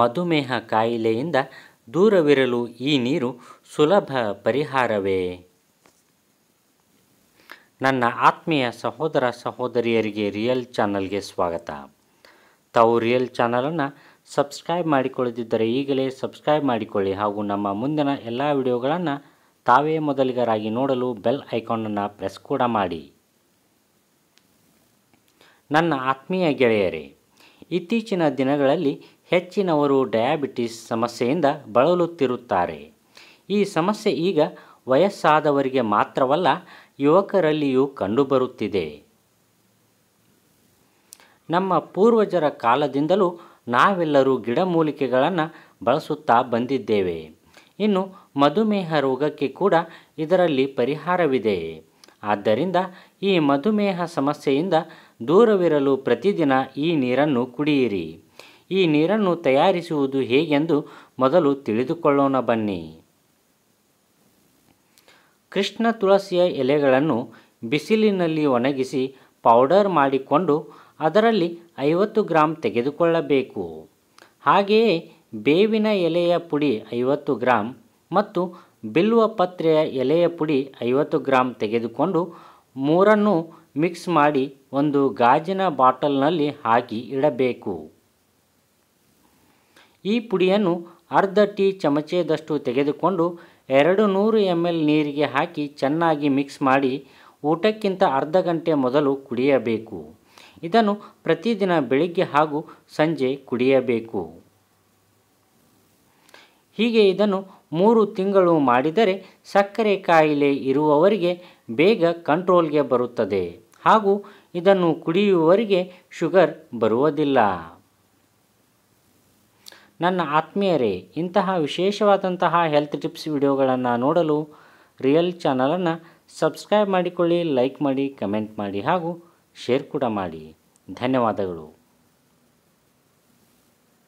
ಮಧುಮೇಹ ಕಾಯಿಲೆಯಿಂದ ದೂರವಿರಲು ಈ ನೀರು ಸುಲಭ ಪರಿಹಾರವೇ. ನನ್ನ ಆತ್ಮೀಯ ಸಹೋದರ ಸಹೋದರಿಯರಿಗೆ ರಿಯಲ್ ಚಾನಲ್ಗೆ ಸ್ವಾಗತ. ತಾವು ರಿಯಲ್ ಚಾನಲನ್ನು ಸಬ್ಸ್ಕ್ರೈಬ್ ಮಾಡಿಕೊಳ್ಳದಿದ್ದರೆ ಈಗಲೇ ಸಬ್ಸ್ಕ್ರೈಬ್ ಮಾಡಿಕೊಳ್ಳಿ ಹಾಗೂ ನಮ್ಮ ಮುಂದಿನ ಎಲ್ಲ ವಿಡಿಯೋಗಳನ್ನು ತಾವೇ ಮೊದಲಿಗರಾಗಿ ನೋಡಲು ಬೆಲ್ ಐಕಾನನ್ನು ಪ್ರೆಸ್ ಕೂಡ ಮಾಡಿ. ನನ್ನ ಆತ್ಮೀಯ ಗೆಳೆಯರೇ, ಇತ್ತೀಚಿನ ದಿನಗಳಲ್ಲಿ ಹೆಚ್ಚಿನವರು ಡಯಾಬಿಟಿಸ್ ಸಮಸ್ಯೆಯಿಂದ ಬಳಲುತ್ತಿರುತ್ತಾರೆ. ಈ ಸಮಸ್ಯೆ ಈಗ ವಯಸ್ಸಾದವರಿಗೆ ಮಾತ್ರವಲ್ಲ, ಯುವಕರಲ್ಲಿಯೂ ಕಂಡುಬರುತ್ತಿದೆ. ನಮ್ಮ ಪೂರ್ವಜರ ಕಾಲದಿಂದಲೂ ನಾವೆಲ್ಲರೂ ಗಿಡಮೂಲಿಕೆಗಳನ್ನು ಬಳಸುತ್ತಾ ಬಂದಿದ್ದೇವೆ. ಇನ್ನು ಮಧುಮೇಹ ರೋಗಕ್ಕೆ ಕೂಡ ಇದರಲ್ಲಿ ಪರಿಹಾರವಿದೆ. ಆದ್ದರಿಂದ ಈ ಮಧುಮೇಹ ಸಮಸ್ಯೆಯಿಂದ ದೂರವಿರಲು ಪ್ರತಿದಿನ ಈ ನೀರನ್ನು ಕುಡಿಯಿರಿ. ಈ ನೀರನ್ನು ತಯಾರಿಸುವುದು ಹೇಗೆಂದು ಮೊದಲು ತಿಳಿದುಕೊಳ್ಳೋಣ ಬನ್ನಿ. ಕೃಷ್ಣ ತುಳಸಿಯ ಎಲೆಗಳನ್ನು ಬಿಸಿಲಿನಲ್ಲಿ ಒಣಗಿಸಿ ಪೌಡರ್ ಮಾಡಿಕೊಂಡು ಅದರಲ್ಲಿ ಐವತ್ತು ಗ್ರಾಂ ತೆಗೆದುಕೊಳ್ಳಬೇಕು. ಹಾಗೆಯೇ ಬೇವಿನ ಎಲೆಯ ಪುಡಿ ಐವತ್ತು ಗ್ರಾಂ ಮತ್ತು ಬಿಲ್ವ ಪತ್ರೆಯ ಎಲೆಯ ಪುಡಿ ಐವತ್ತು ಗ್ರಾಂ ತೆಗೆದುಕೊಂಡು ಮೂರನ್ನು ಮಿಕ್ಸ್ ಮಾಡಿ ಒಂದು ಗಾಜಿನ ಬಾಟಲ್ನಲ್ಲಿ ಹಾಕಿ ಇಡಬೇಕು. ಈ ಪುಡಿಯನ್ನು ಅರ್ಧ ಟೀ ಚಮಚದಷ್ಟು ತೆಗೆದುಕೊಂಡು ಎರಡು ನೂರು ಎಂ ಎಲ್ ನೀರಿಗೆ ಹಾಕಿ ಚೆನ್ನಾಗಿ ಮಿಕ್ಸ್ ಮಾಡಿ ಊಟಕ್ಕಿಂತ ಅರ್ಧ ಗಂಟೆ ಮೊದಲು ಕುಡಿಯಬೇಕು. ಇದನ್ನು ಪ್ರತಿದಿನ ಬೆಳಿಗ್ಗೆ ಹಾಗೂ ಸಂಜೆ ಕುಡಿಯಬೇಕು. ಹೀಗೆ ಇದನ್ನು ಮೂರು ತಿಂಗಳು ಮಾಡಿದರೆ ಸಕ್ಕರೆ ಕಾಯಿಲೆ ಇರುವವರಿಗೆ ಬೇಗ ಕಂಟ್ರೋಲ್ಗೆ ಬರುತ್ತದೆ ಹಾಗೂ ಇದನ್ನು ಕುಡಿಯುವವರಿಗೆ ಶುಗರ್ ಬರುವುದಿಲ್ಲ. ನನ್ನ ಆತ್ಮೀಯರೇ, ಇಂತಹ ವಿಶೇಷವಾದಂತಹ ಹೆಲ್ತ್ ಟಿಪ್ಸ್ ವಿಡಿಯೋಗಳನ್ನು ನೋಡಲು ರಿಯಲ್ ಚಾನಲನ್ನು ಸಬ್ಸ್ಕ್ರೈಬ್ ಮಾಡಿಕೊಳ್ಳಿ ಲೈಕ್ ಮಾಡಿ ಕಮೆಂಟ್ ಮಾಡಿ ಹಾಗೂ ಶೇರ್ ಕೂಡ ಮಾಡಿ. ಧನ್ಯವಾದಗಳು.